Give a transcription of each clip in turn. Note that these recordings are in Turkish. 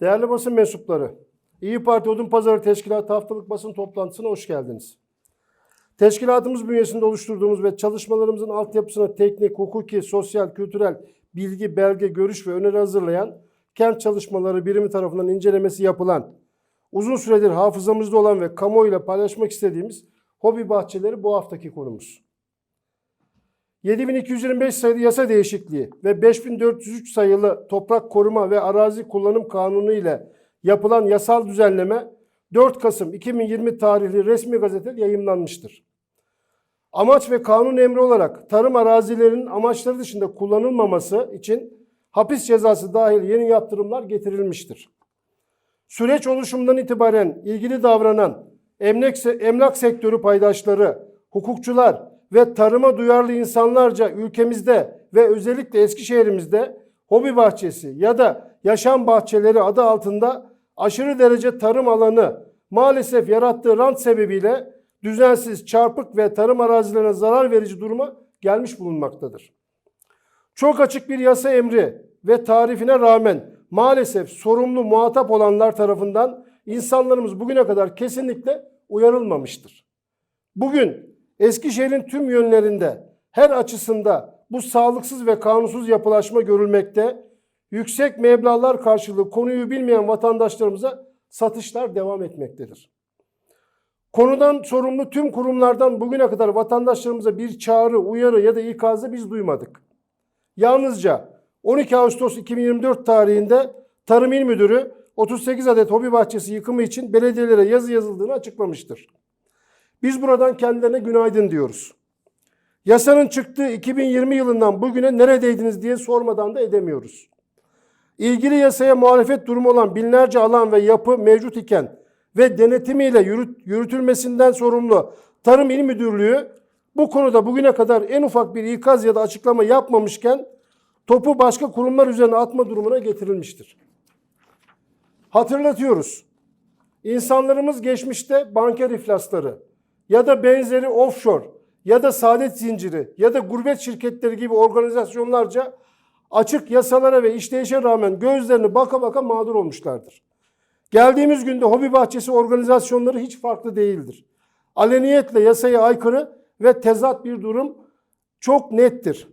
Değerli basın mensupları, İyi Parti Odun Pazarı Teşkilatı haftalık basın toplantısına hoş geldiniz. Teşkilatımız bünyesinde oluşturduğumuz ve çalışmalarımızın altyapısına teknik, hukuki, sosyal, kültürel, bilgi, belge, görüş ve öneri hazırlayan kent çalışmaları birimi tarafından incelemesi yapılan, uzun süredir hafızamızda olan ve kamuoyuyla paylaşmak istediğimiz hobi bahçeleri bu haftaki konumuz. 7225 sayılı yasa değişikliği ve 5403 sayılı Toprak Koruma ve Arazi Kullanım Kanunu ile yapılan yasal düzenleme 4 Kasım 2020 tarihli resmi gazetede yayımlanmıştır. Amaç ve kanun emri olarak tarım arazilerinin amaçları dışında kullanılmaması için hapis cezası dahil yeni yaptırımlar getirilmiştir. Süreç oluşumundan itibaren ilgili davranan emlak, emlak sektörü paydaşları, hukukçular ve tarıma duyarlı insanlarca ülkemizde ve özellikle Eskişehir'imizde hobi bahçesi ya da yaşam bahçeleri adı altında aşırı derece tarım alanı maalesef yarattığı rant sebebiyle düzensiz, çarpık ve tarım arazilerine zarar verici duruma gelmiş bulunmaktadır. Çok açık bir yasa emri ve tarifine rağmen maalesef sorumlu muhatap olanlar tarafından insanlarımız bugüne kadar kesinlikle uyarılmamıştır. Bugün Eskişehir'in tüm yönlerinde her açısında bu sağlıksız ve kanunsuz yapılaşma görülmekte. Yüksek meblağlar karşılığı konuyu bilmeyen vatandaşlarımıza satışlar devam etmektedir. Konudan sorumlu tüm kurumlardan bugüne kadar vatandaşlarımıza bir çağrı, uyarı ya da ikazı biz duymadık. Yalnızca 12 Ağustos 2024 tarihinde Tarım İl Müdürü 38 adet hobi bahçesi yıkımı için belediyelere yazı yazıldığını açıklamıştır. Biz buradan kendilerine günaydın diyoruz. Yasanın çıktığı 2020 yılından bugüne neredeydiniz diye sormadan da edemiyoruz. İlgili yasaya muhalefet durumu olan binlerce alan ve yapı mevcut iken ve denetimiyle yürüt, yürütülmesinden sorumlu Tarım İl Müdürlüğü bu konuda bugüne kadar en ufak bir ikaz ya da açıklama yapmamışken topu başka kurumlar üzerine atma durumuna getirilmiştir. Hatırlatıyoruz. İnsanlarımız geçmişte banker iflasları ya da benzeri offshore ya da saadet zinciri ya da gurbet şirketleri gibi organizasyonlarca açık yasalara ve işleyişe rağmen gözlerini baka baka mağdur olmuşlardır. Geldiğimiz günde hobi bahçesi organizasyonları hiç farklı değildir. Aleniyetle yasaya aykırı ve tezat bir durum çok nettir.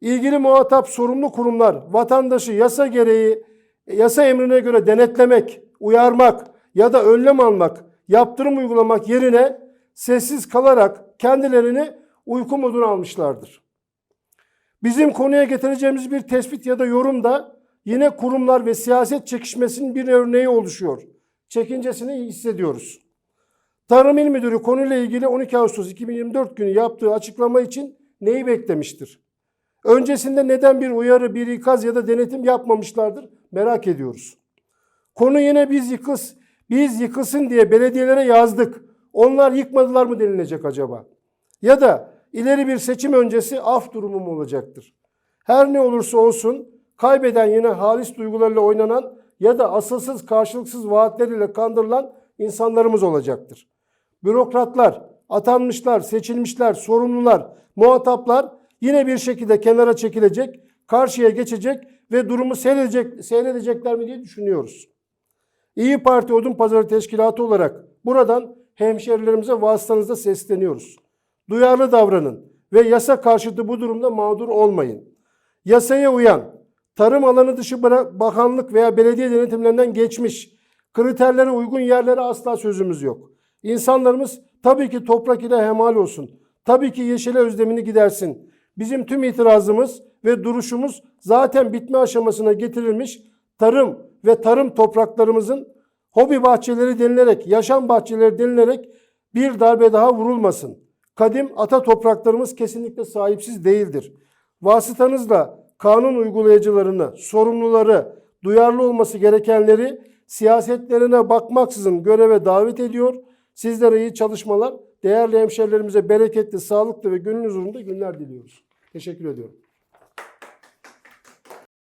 İlgili muhatap sorumlu kurumlar vatandaşı yasa gereği yasa emrine göre denetlemek, uyarmak ya da önlem almak, yaptırım uygulamak yerine sessiz kalarak kendilerini uyku moduna almışlardır. Bizim konuya getireceğimiz bir tespit ya da yorum da yine kurumlar ve siyaset çekişmesinin bir örneği oluşuyor. Çekincesini hissediyoruz. Tarım İl Müdürü konuyla ilgili 12 Ağustos 2024 günü yaptığı açıklama için neyi beklemiştir? Öncesinde neden bir uyarı, bir ikaz ya da denetim yapmamışlardır merak ediyoruz. Konu yine biz yıkız, biz yıkılsın diye belediyelere yazdık. Onlar yıkmadılar mı denilecek acaba? Ya da ileri bir seçim öncesi af durumu mu olacaktır? Her ne olursa olsun kaybeden yine halis duygularıyla oynanan ya da asılsız karşılıksız vaatleriyle kandırılan insanlarımız olacaktır. Bürokratlar, atanmışlar, seçilmişler, sorumlular, muhataplar yine bir şekilde kenara çekilecek, karşıya geçecek ve durumu seyredecek, seyredecekler mi diye düşünüyoruz. İyi Parti Odun Pazarı Teşkilatı olarak buradan hemşerilerimize vasıtanızda sesleniyoruz. Duyarlı davranın ve yasa karşıtı bu durumda mağdur olmayın. Yasaya uyan, tarım alanı dışı bakanlık veya belediye denetimlerinden geçmiş, kriterlere uygun yerlere asla sözümüz yok. İnsanlarımız tabii ki toprak ile hemal olsun. Tabii ki yeşile özlemini gidersin. Bizim tüm itirazımız ve duruşumuz zaten bitme aşamasına getirilmiş tarım ve tarım topraklarımızın hobi bahçeleri denilerek, yaşam bahçeleri denilerek bir darbe daha vurulmasın. Kadim ata topraklarımız kesinlikle sahipsiz değildir. Vasıtanızla kanun uygulayıcılarını, sorumluları, duyarlı olması gerekenleri siyasetlerine bakmaksızın göreve davet ediyor. Sizlere iyi çalışmalar, değerli hemşerilerimize bereketli, sağlıklı ve gönül huzurunda günler diliyoruz. Teşekkür ediyorum.